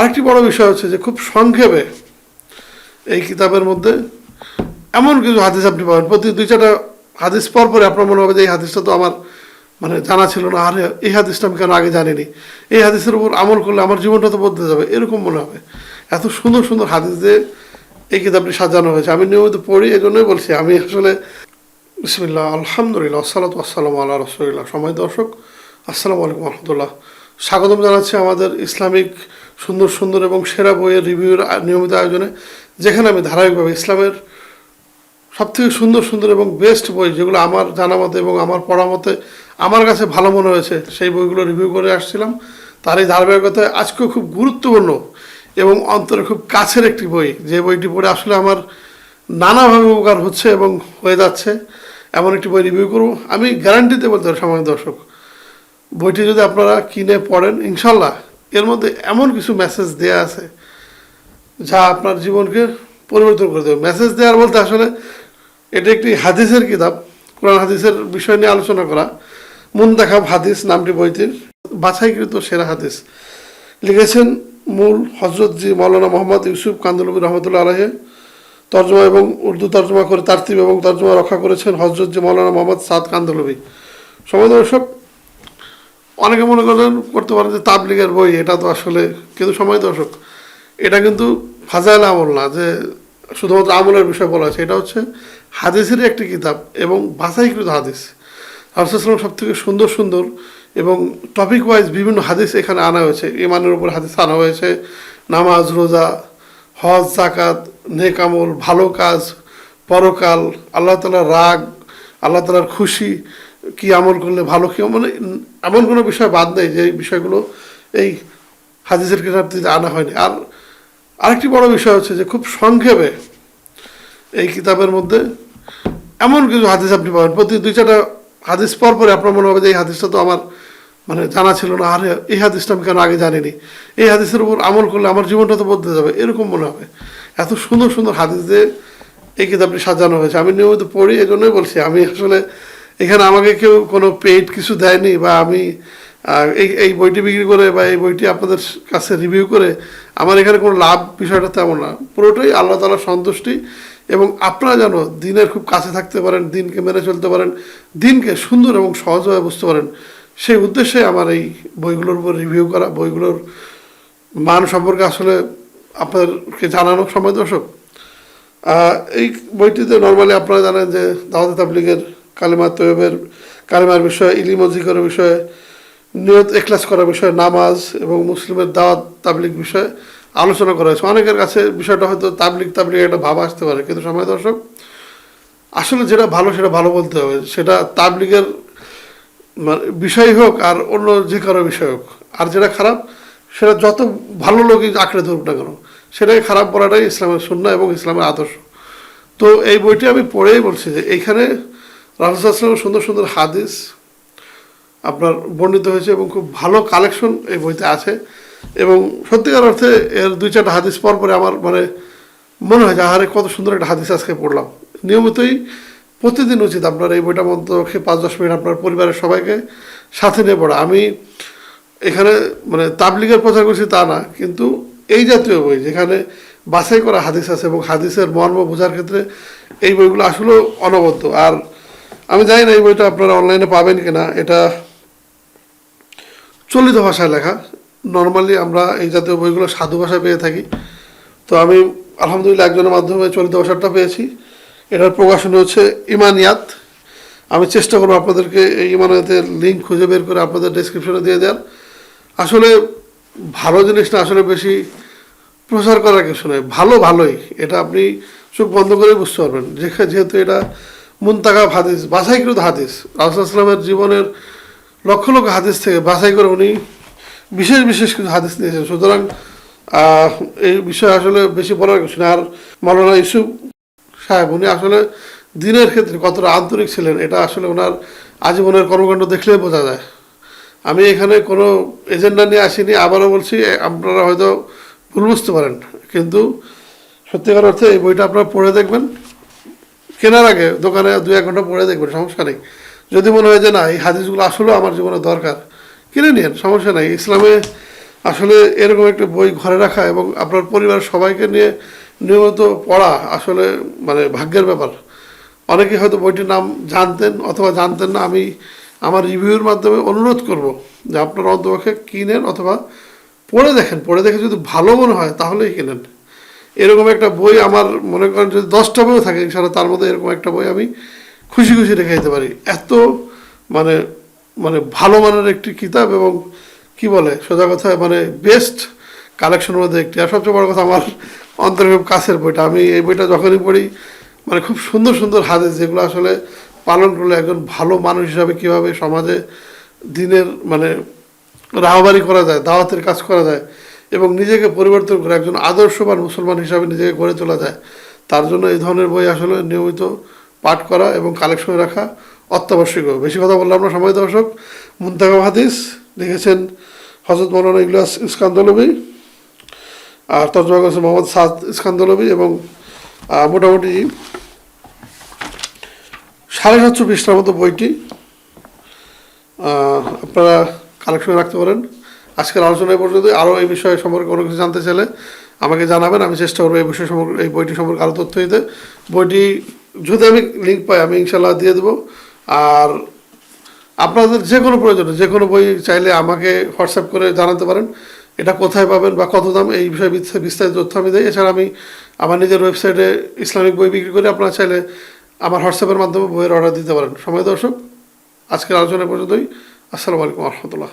আরেকটি বড় বিষয় হচ্ছে যে খুব সংক্ষেপে এই কিতাবের মধ্যে এমন কিছু হাদিস আপনি পাবেন। প্রতি দুই চারটা হাদিস পর পরে আপনার মনে হবে যে এই হাদিসটা তো আমার মানে জানা ছিল না, আর এই হাদিসটা আমি কেন আগে জানিনি? এই হাদিসের উপর আমল করলে আমার জীবনটা তো বদলে যাবে, এরকম মনে হবে। এত সুন্দর সুন্দর হাদিস দিয়ে এই কিতাবটি সাজানো হয়েছে। আমি নিয়মিত পড়ি এই জন্যই বলছি, আমি আসলে বিসমিল্লাহ, আলহামদুলিল্লাহ আসসালাতু আসসালামু আল্লাহ রসুলিল্লাহ। সময় দর্শক, আসসালামু আলাইকুম রহমতুল্লাহ। স্বাগতম জানাচ্ছি আমাদের ইসলামিক সুন্দর সুন্দর এবং সেরা বইয়ের রিভিউর নিয়মিত আয়োজনে, যেখানে আমি ধারাবাহিকভাবে ইসলামের সবথেকে সুন্দর সুন্দর এবং বেস্ট বই যেগুলো আমার জানা মতে এবং আমার পড়া মতে আমার কাছে ভালো মনে হয়েছে, সেই বইগুলো রিভিউ করে আসছিলাম। তার এই ধারাবাহিকতায় আজকেও খুব গুরুত্বপূর্ণ এবং অন্তরে খুব কাছের একটি বই। যে বইটি পড়ে আসলে আমার নানাভাবে উপকার হচ্ছে এবং হয়ে যাচ্ছে। এমন একটি বই রিভিউ করব। আমি গ্যারান্টিতে বলতে পারি সময় দর্শক, বইটি যদি আপনারা কিনে পড়েন, ইনশাল্লাহ এর মধ্যে এমন কিছু মেসেজ দেয়া আছে যা আপনার জীবনকে পরিবর্তন করে দেবে। মেসেজ দেওয়ার বলতে আসলে এটা একটি হাদিসের কিতাব, কোরআন হাদিসের বিষয় নিয়ে আলোচনা করা। মুন্তাখাব হাদিস নামটি বইটির বাছাইকৃত সেরা হাদিস। লিখেছেন মূল হজরত জি মৌলানা মোহাম্মদ ইউসুফ কান্দুলবী রহমতুল্লাহ আলহে তর্জমা এবং উর্দু তর্জমা করে তার্তিব এবং তর্জমা রক্ষা করেছেন হজরত জি মৌলানা মোহাম্মদ সাদ কান্দুলবী। সময় দর্শক অনেকে মনে করেন করতে পারেন যে তাবলিগের বই, এটা তো আসলে কিন্তু সময় দর্শক। এটা কিন্তু ফাজাইল আমল না, যে শুধুমাত্র আমলের বিষয় বলা হয়েছে। এটা হচ্ছে হাদিসেরই একটি কিতাব এবং বাছাইকৃত হাদিস। রাসুলাম সব থেকে সুন্দর সুন্দর এবং টপিক ওয়াইজ বিভিন্ন হাদিস এখানে আনা হয়েছে। ইমানের উপর হাদিস আনা হয়েছে। নামাজ, রোজা, হজ জাকাত নেক আমল, ভালো কাজ, পরকাল, আল্লাহ তালার রাগ, আল্লাহ তালার খুশি কি আমল করলে ভালো, কি মানে এমন কোনো বিষয় বাদ নেই যে এই বিষয়গুলো এই হাদিসের কিতাবটিতে আনা হয়নি। আর আরেকটি বড় বিষয় হচ্ছে যে খুব সংক্ষেপে এই কিতাবের মধ্যে এমন কিছু হাদিস আপনি পাবেন। প্রতি দুই চারটা হাদিস পর পরে আপনার মনে হবে যে এই হাদিসটা তো আমার মানে জানা ছিল না, আর এই হাদিসটা আমি কেন আগে জানিনি? এই হাদিসের উপর আমল করলে আমার জীবনটা তো বদলে যাবে, এরকম মনে হবে। এত সুন্দর সুন্দর হাদিস দিয়ে এই কিতাবটি সাজানো হয়েছে। আমি নিয়মিত পড়ি এই জন্যই বলছি, আমি আসলে এখানে আমাকে কেউ কোনো পেইড কিছু দেয়নি বা আমি এই এই বইটি বিক্রি করে বা এই বইটি আপনাদের কাছে রিভিউ করে আমার এখানে কোনো লাভ বিষয়টা তেমন না। পুরোটাই আল্লাহ তালার সন্তুষ্টি এবং আপনারা যেন দিনের খুব কাছে থাকতে পারেন, দিনকে মেনে চলতে পারেন, দিনকে সুন্দর এবং সহজভাবে বুঝতে পারেন, সেই উদ্দেশ্যে আমার এই বইগুলোর উপর রিভিউ করা, বইগুলোর মান সম্পর্কে আসলে আপনাদেরকে জানানো সময় দর্শক। এই বইটিতে নর্মালি আপনারা জানেন যে দাওয়াত তাবলিগের কালিমা তৈবের কালিমার বিষয়ে, ইলিম জিকরের বিষয়ে, নিয়ত, এখলাস করার বিষয়ে, নামাজ এবং মুসলিমের দাওয়াত, তাবলিগ বিষয়ে আলোচনা করা হয়েছে। অনেকের কাছে বিষয়টা হয়তো তাবলিগ তাবলিগ একটা ভাব আসতে পারে। কিন্তু সময় দর্শক, আসলে যেটা ভালো, সেটা ভালো বলতে হবে। সেটা তাবলিগের মানে বিষয় হোক আর অন্য যে কারও বিষয় হোক। আর যেটা খারাপ, সেটা যত ভালো লোকই আঁকড়ে ধরুক না কেন সেটাই খারাপ বলাটাই ইসলামের শূন্য এবং ইসলামের আদর্শ। তো এই বইটি আমি পড়েই বলছি যে এইখানে রাহুসাল্লামের সুন্দর সুন্দর হাদিস আপনার বর্ণিত হয়েছে এবং খুব ভালো কালেকশন এই বইতে আছে। এবং সত্যিকার অর্থে এর দুই চারটা হাদিস পর পরে আমার মানে মনে হয় যে, আহারে কত সুন্দর একটা হাদিস আজকে পড়লাম। নিয়মিতই প্রতিদিন উচিত আপনার এই বইটা মধ্যে পাঁচ দশ মিনিট আপনার পরিবারের সবাইকে সাথে নিয়ে পড়া। আমি এখানে মানে তাবলিগের প্রচার করছি তা না, কিন্তু এই জাতীয় বই যেখানে বাছাই করা হাদিস আছে এবং হাদিসের মর্ম বোঝার ক্ষেত্রে এই বইগুলো আসলেও অনবদ্য। আর আমি জানি না এই বইটা আপনারা অনলাইনে পাবেন কিনা। এটা চলিত ভাষায় লেখা। নর্মালি আমরা এই জাতীয় বইগুলো সাধু ভাষায় পেয়ে থাকি। তো আমি আলহামদুলিল্লাহ একজনের মাধ্যমে চলিত ভাষাটা পেয়েছি। এটার প্রকাশনী হচ্ছে ইমানিয়াত। আমি চেষ্টা করব আপনাদেরকে এই ইমানিয়াতের লিঙ্ক খুঁজে বের করে আপনাদের ডেসক্রিপশনে দিয়ে দেওয়ার। আসলে ভালো জিনিসটা আসলে বেশি প্রচার করার কিছু নয় ভালো ভালোই। এটা আপনি চোখ বন্ধ করে বুঝতে পারবেন। যেখানে যেহেতু এটা মুন্তাকাব হাদিস, বাছাইকৃত হাদিস। রাসুলামের জীবনের লক্ষ লক্ষ হাদিস থেকে বাছাই করে উনি বিশেষ বিশেষ কিছু হাদিস নিয়েছেন। সুতরাং এই বিষয়ে আসলে বেশি বলার কিছু না। আর মৌলানা ইউসুফ সাহেব, উনি আসলে দিনের ক্ষেত্রে কতটা আন্তরিক ছিলেন, এটা আসলে ওনার আজীবনের কর্মকাণ্ড দেখলেই বোঝা যায়। আমি এখানে কোনো এজেন্ডা নিয়ে আসিনি, আবারও বলছি আপনারা হয়তো ভুল বুঝতে পারেন। কিন্তু সত্যিকার অর্থে এই বইটা আপনারা পড়ে দেখবেন। কেনার আগে দোকানে দু এক ঘণ্টা পড়ে দেখবেন, সমস্যা নেই। যদি মনে হয় যে না, এই হাদিসগুলো আসলেও আমার জীবনে দরকার, কিনে নিন সমস্যা নেই। ইসলামে আসলে এরকম একটা বই ঘরে রাখা এবং আপনার পরিবারের সবাইকে নিয়ে নিয়মিত পড়া আসলে মানে ভাগ্যের ব্যাপার। অনেকে হয়তো বইটির নাম জানতেন অথবা জানতেন না, আমি আমার রিভিউর মাধ্যমে অনুরোধ করব যে আপনার অন্তপক্ষে কিনেন অথবা পড়ে দেখেন। পড়ে দেখে যদি ভালো মনে হয়, তাহলেই কিনেন। এরকম একটা বই আমার মনে করেন যদি দশটা বইও থাকে ইনশাল্লাহ তার মধ্যে এরকম একটা বই আমি খুশি খুশি রেখে দিতে পারি। এত মানে মানে ভালো মানের একটি কিতাব এবং কি বলে, সোজা কথা মানে বেস্ট কালেকশনের মধ্যে একটি। আর সবচেয়ে বড় কথা আমার অন্তরের খুব কাছের বইটা। আমি এই বইটা যখনই পড়ি মানে খুব সুন্দর সুন্দর হাদিস যেগুলো আসলে পালন করলে একজন ভালো মানুষ হিসাবে কীভাবে সমাজে দিনের মানে রাহবারি করা যায়, দাওয়াতের কাজ করা যায় এবং নিজেকে পরিবর্তন করে একজন আদর্শবান মুসলমান হিসাবে নিজেকে গড়ে তোলা যায়। তার জন্য এই ধরনের বই আসলে নিয়মিত পাঠ করা এবং কালেকশনে রাখা অত্যাবশ্যকীয়। বেশি কথা বললাম না সময় দর্শক। মুন্তাকাব হাদিস লিখেছেন হজরত মৌলানা ইগলাস ইস্কান্দলবী আর তর্জমা করেছেন মোহাম্মদ সাদ ইস্কান্দলবী এবং মোটামুটি সাড়ে সাতশো পৃষ্ঠার মতো বইটি আপনারা কালেকশনে রাখতে পারেন। আজকের আলোচনা পর্যন্ত আরও এই বিষয়ে সম্পর্কে কোনো কিছু জানতে চাইলে আমাকে জানাবেন। আমি চেষ্টা করব এই বিষয় সম্পর্কে এই বইটি সম্পর্কে আরও তথ্য দিতে। বইটি যদি আমি লিঙ্ক পাই, আমি ইনশাল্লাহ দিয়ে দেবো। আর আপনাদের যে কোনো প্রয়োজনে, যে কোনো বই চাইলে আমাকে হোয়াটসঅ্যাপ করে জানাতে পারেন। এটা কোথায় পাবেন বা কত দাম, এই বিষয়ে বিস্তারিত তথ্য আমি দিই। এছাড়া আমি আমার নিজের ওয়েবসাইটে ইসলামিক বই বিক্রি করি। আপনারা চাইলে আমার হোয়াটসঅ্যাপের মাধ্যমে বইয়ের অর্ডার দিতে পারেন। সময় দর্শক, আজকের আলোচনা পর্যন্তই। আসসালামু আলাইকুম রহমতুল্লাহ।